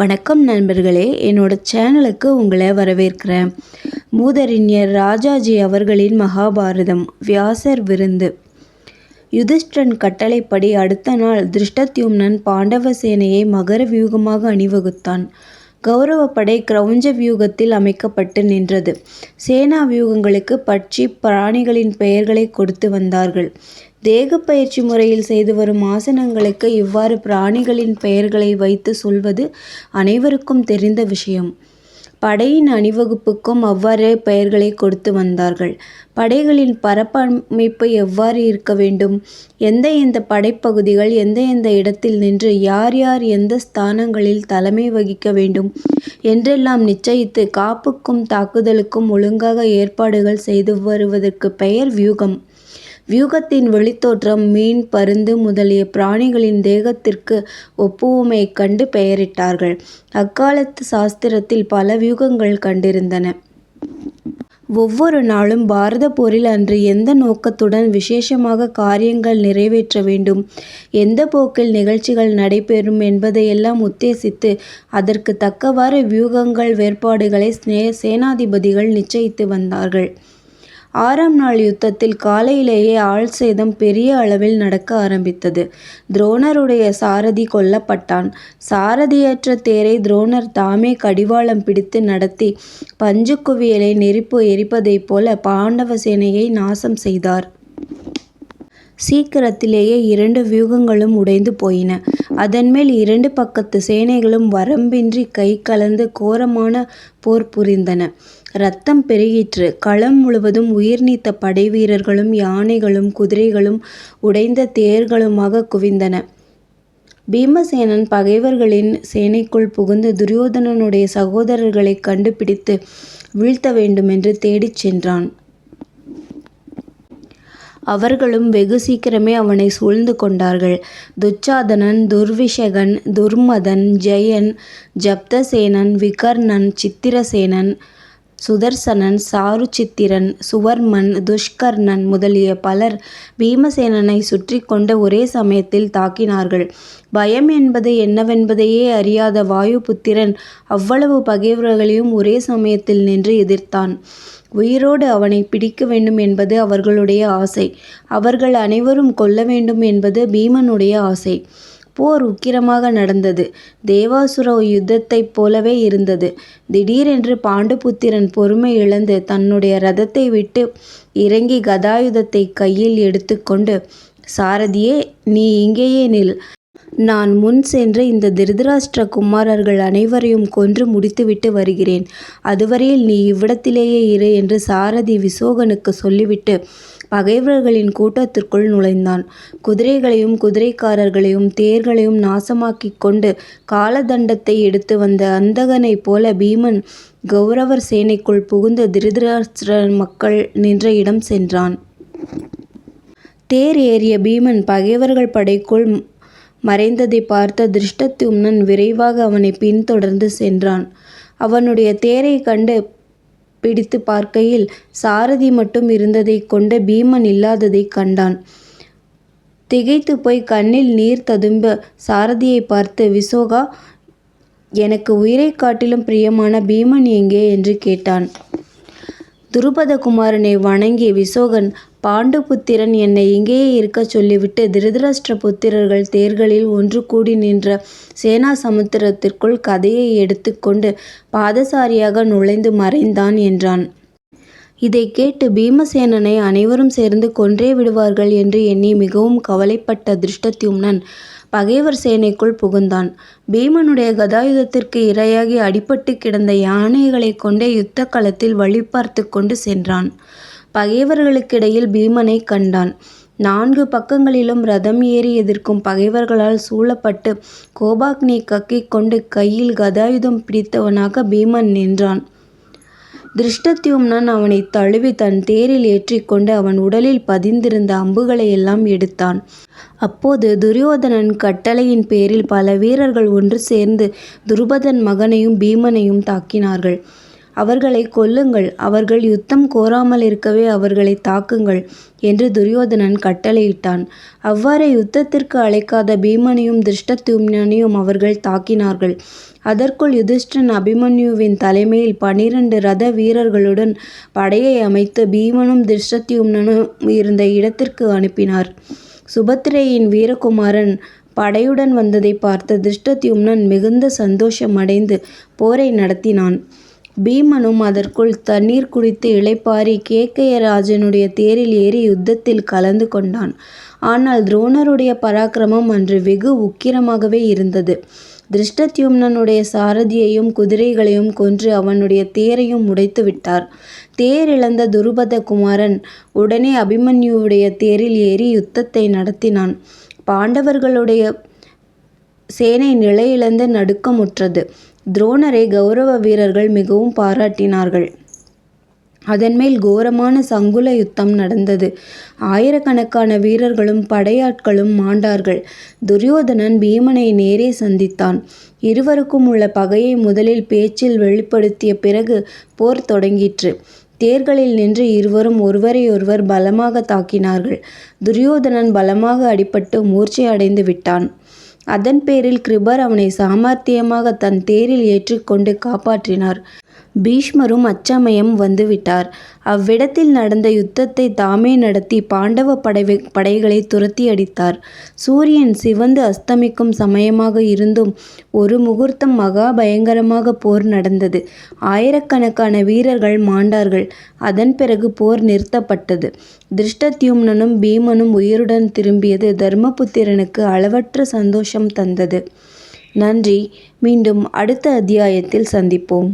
வணக்கம் நண்பர்களே. என்னோட சேனலுக்கு உங்களை வரவேற்கிறேன். மூதறிஞர் ராஜாஜி அவர்களின் மகாபாரதம் வியாசர் விருந்து. யுதிஷ்டன் கட்டளைப்படி அடுத்த நாள் திருஷ்டத்யும்னன் பாண்டவ சேனையை மகர வியூகமாக அணிவகுத்தான். கௌரவப்படை கிரௌஞ்ச வியூகத்தில் அமைக்கப்பட்டு நின்றது. சேனா வியூகங்களுக்கு பட்சி பிராணிகளின் பெயர்களை கொடுத்து வந்தார்கள். தேகப்பயிற்சி முறையில் செய்து வரும் ஆசனங்களுக்கு இவ்வாறு பிராணிகளின் பெயர்களை வைத்து சொல்வது அனைவருக்கும் தெரிந்த விஷயம். படையின் அணிவகுப்புக்கும் அவ்வாறே பெயர்களை கொடுத்து வந்தார்கள். படைகளின் பரப்பமைப்பு எவ்வாறு இருக்க வேண்டும்? எந்த எந்த படைப்பகுதிகள் எந்த எந்த இடத்தில் நின்று யார் யார் எந்த ஸ்தானங்களில் தலைமை வகிக்க வேண்டும் என்றெல்லாம் நிச்சயித்து காப்புக்கும் தாக்குதலுக்கும் ஒழுங்காக ஏற்பாடுகள் செய்து வருவதற்கு பெயர் வியூகம். வியூகத்தின் வெளித்தோற்றம் மீன் பருந்து முதலிய பிராணிகளின் தேகத்திற்கு ஒப்புவமை கண்டு பெயரிட்டார்கள். அக்காலத்து சாஸ்திரத்தில் பல வியூகங்கள் கண்டிருந்தன. ஒவ்வொரு நாளும் பாரத போரில் அன்று எந்த நோக்கத்துடன் விசேஷமாக காரியங்கள் நிறைவேற்ற வேண்டும் எந்த போக்கில் நிகழ்ச்சிகள் நடைபெறும் என்பதையெல்லாம் உத்தேசித்து அதற்கு தக்கவாறு வியூகங்கள் வேறுபாடுகளை சேனாதிபதிகள் நிச்சயித்து வந்தார்கள். ஆறாம் நாள் யுத்தத்தில் காலையிலேயே ஆள் சேதம் பெரிய அளவில் நடக்க ஆரம்பித்தது. துரோணருடைய சாரதி கொல்லப்பட்டான். சாரதியற்ற தேரை துரோணர் தாமே கடிவாளம் பிடித்து நடத்தி பஞ்சு குவியலை நெருப்பு எரிப்பதைப் போல பாண்டவ சேனையை நாசம் செய்தார். சீக்கிரத்திலேயே இரண்டு வியூகங்களும் உடைந்து போயின. அதன்மேல் இரண்டு பக்கத்து சேனைகளும் வரம்பின்றி கை கலந்து கோரமான போர் புரிந்தன. ரத்தம் பெருகிற்று. களம் முழுவதும் உயிர் நீத்த படைவீரர்களும் யானைகளும் குதிரைகளும் உடைந்த தேர்களுமாக குவிந்தன. பீமசேனன் பகைவர்களின் சேனைக்குள் புகுந்து துரியோதனனுடைய சகோதரர்களை கண்டுபிடித்து வீழ்த்த வேண்டுமென்று தேடிச் சென்றான். அவர்களும் வெகு சீக்கிரமே அவனை சூழ்ந்து கொண்டார்கள். துச்சாதனன் துர்விஷகன் துர்மதன் ஜெயன் ஜப்தசேனன் விகர்ணன் சித்திரசேனன் சுதர்சனன் சாருசித்திரன் சுவர்மன் துஷ்கர்ணன் முதலிய பலர் பீமசேனனை சுற்றி கொண்டு ஒரே சமயத்தில் தாக்கினார்கள். பயம் என்பது என்னவென்பதையே அறியாத வாயுபுத்திரன் அவ்வளவு பகைவர்களையும் ஒரே சமயத்தில் நின்று எதிர்த்தான். உயிரோடு அவனை பிடிக்க வேண்டும் என்பது அவர்களுடைய ஆசை. அவர்கள் அனைவரும் கொல்ல வேண்டும் என்பது பீமனுடைய ஆசை. போர் உக்கிரமாக நடந்தது. தேவாசுர யுத்தத்தைப் போலவே இருந்தது. திடீரென்று பாண்டுபுத்திரன் பொறுமை இழந்து தன்னுடைய ரதத்தை விட்டு இறங்கி கதாயுதத்தை கையில் எடுத்துக்கொண்டு சாரதியே நீ இங்கேயே நில். நான் முன் சென்று இந்த திருதராஷ்டிர குமாரர்கள் அனைவரையும் கொன்று முடித்துவிட்டு வருகிறேன். அதுவரையில் நீ இவ்விடத்திலேயே இரு என்று சாரதி விசோகனுக்கு சொல்லிவிட்டு பகைவர்களின் கூட்டத்திற்குள் நுழைந்தான். குதிரைகளையும் குதிரைக்காரர்களையும் தேர்களையும் நாசமாக்கிக் கொண்டு காலதண்டத்தை எடுத்து வந்த அந்தகனைப் போல பீமன் கௌரவர் சேனைக்குள் புகுந்த திருதராஷ்டிர மக்கள் நின்ற இடம் சென்றான். தேர் ஏறிய பீமன் பகைவர்கள் படைக்குள் மறைந்ததை பார்த்த திருஷ்டத்யும்னன் விரைவாக அவனை பின்தொடர்ந்து சென்றான். அவனுடைய தேரை கண்டு பிடித்து பார்க்கையில் சாரதி மட்டும் இருந்ததைக் கொண்ட பீமன் இல்லாததைக் கண்டான். திகைத்து போய் கண்ணில் நீர் ததும்ப சாரதியை பார்த்து விசோகா எனக்கு உயிரைக் காட்டிலும் பிரியமான பீமன் எங்கே? என்று கேட்டான். துருபதகுமாரனை வணங்கிய வணங்கி விசோகன் பாண்டுபுத்திரன் என்னை இங்கேயே இருக்கச் சொல்லிவிட்டு திருதராஷ்டிர புத்திரர்கள் தேர்களில் ஒன்று கூடி நின்ற சேனா சமுத்திரத்திற்குள் கதையை எடுத்துக்கொண்டு பாதசாரியாக நுழைந்து மறைந்தான் என்றான். இதைக் கேட்டு பீமசேனனை அனைவரும் சேர்ந்து கொன்றே விடுவார்கள் என்று எண்ணி மிகவும் கவலைப்பட்ட திருஷ்டத்யும்னன் பகைவர் சேனைக்குள் புகுந்தான். பீமனுடைய கதாயுதத்திற்கு இரையாகி அடிபட்டுக் கிடந்த யானைகளைக் கொண்டே யுத்த களத்தில் வழி பார்த்துக் கொண்டு சென்றான். பகைவர்களுக்கிடையில் பீமனைக் கண்டான். நான்கு பக்கங்களிலும் ரதம் ஏறி எதிர்க்கும் பகைவர்களால் சூழப்பட்டு கோபாக்னி கக்கிக் கொண்டு கையில் கதாயுதம் பிடித்தவனாக பீமன் நின்றான். திருஷ்டத்யும்னன் அவனை தழுவி தன் தேரில் ஏற்றிக்கொண்டு அவன் உடலில் பதிந்திருந்த அம்புகளையெல்லாம் எடுத்தான். அப்போது துரியோதனன் கட்டளையின் பேரில் பல வீரர்கள் ஒன்று சேர்ந்து துருபதன் மகனையும் பீமனையும் தாக்கினார்கள். அவர்களை கொல்லுங்கள் அவர்கள் யுத்தம் கோராமல் இருக்கவே அவர்களை தாக்குங்கள் என்று துரியோதனன் கட்டளையிட்டான். அவ்வாறே யுத்தத்திற்கு அழைக்காத பீமனையும் திருஷ்டத்யும்னனையும் அவர்கள் தாக்கினார்கள். அதற்குள் யுதிஷ்டன் அபிமன்யுவின் தலைமையில் பனிரண்டு ரத வீரர்களுடன் படையை அமைத்து பீமனும் திருஷ்டத்யும்னனும் இருந்த இடத்திற்கு அனுப்பினார். சுபத்திரையின் வீரகுமாரன் படையுடன் வந்ததை பார்த்த திருஷ்டத்யும்னன் மிகுந்த சந்தோஷமடைந்து போரை நடத்தினான். பீமனும் அதற்குள் தண்ணீர் குடித்து இளைப்பாறி கேகயராஜனுடைய தேரில் ஏறி யுத்தத்தில் கலந்து கொண்டான். ஆனால் துரோணருடைய பராக்கிரமம் அன்று வெகு உக்கிரமாகவே இருந்தது. திருஷ்டத்யும்னனுடைய சாரதியையும் குதிரைகளையும் கொன்று அவனுடைய தேரையும் உடைத்து விட்டார். தேர் இழந்த துருபத குமாரன் உடனே அபிமன்யுவுடைய தேரில் ஏறி யுத்தத்தை நடத்தினான். பாண்டவர்களுடைய சேனை நிலையிழந்து நடுக்கமுற்றது. துரோணரை கௌரவ வீரர்கள் மிகவும் பாராட்டினார்கள். அதன்மேல் கோரமான சங்குல யுத்தம் நடந்தது. ஆயிரக்கணக்கான வீரர்களும் படையாட்களும் மாண்டார்கள். துரியோதனன் பீமனை நேரே சந்தித்தான். இருவருக்கும் உள்ள பகையை முதலில் பேச்சில் வெளிப்படுத்திய பிறகு போர் தொடங்கிற்று. தேர்களில் நின்று இருவரும் ஒருவரையொருவர் பலமாக தாக்கினார்கள். துரியோதனன் பலமாக அடிபட்டு மூர்ச்சை அடைந்து விட்டான். அதன் பேரில் கிருபர் அவனை சாமர்த்தியமாக தன் தேரில் ஏற்றிக்கொண்டு காப்பாற்றினார். பீஷ்மரும் அச்சமயம் வந்துவிட்டார். அவ்விடத்தில் நடந்த யுத்தத்தை தாமே நடத்தி பாண்டவ படை படைகளை துரத்தி அடித்தார். சூரியன் சிவந்து அஸ்தமிக்கும் சமயமாக இருந்தும் ஒரு முகூர்த்தம் மகா பயங்கரமாக போர் நடந்தது. ஆயிரக்கணக்கான வீரர்கள் மாண்டார்கள். அதன் பிறகு போர் நிறுத்தப்பட்டது. திருஷ்டத்யும்னனும் பீமனும் உயிருடன் திரும்பியது தர்மபுத்திரனுக்கு அளவற்ற சந்தோஷம் தந்தது. நன்றி. மீண்டும் அடுத்த அத்தியாயத்தில் சந்திப்போம்.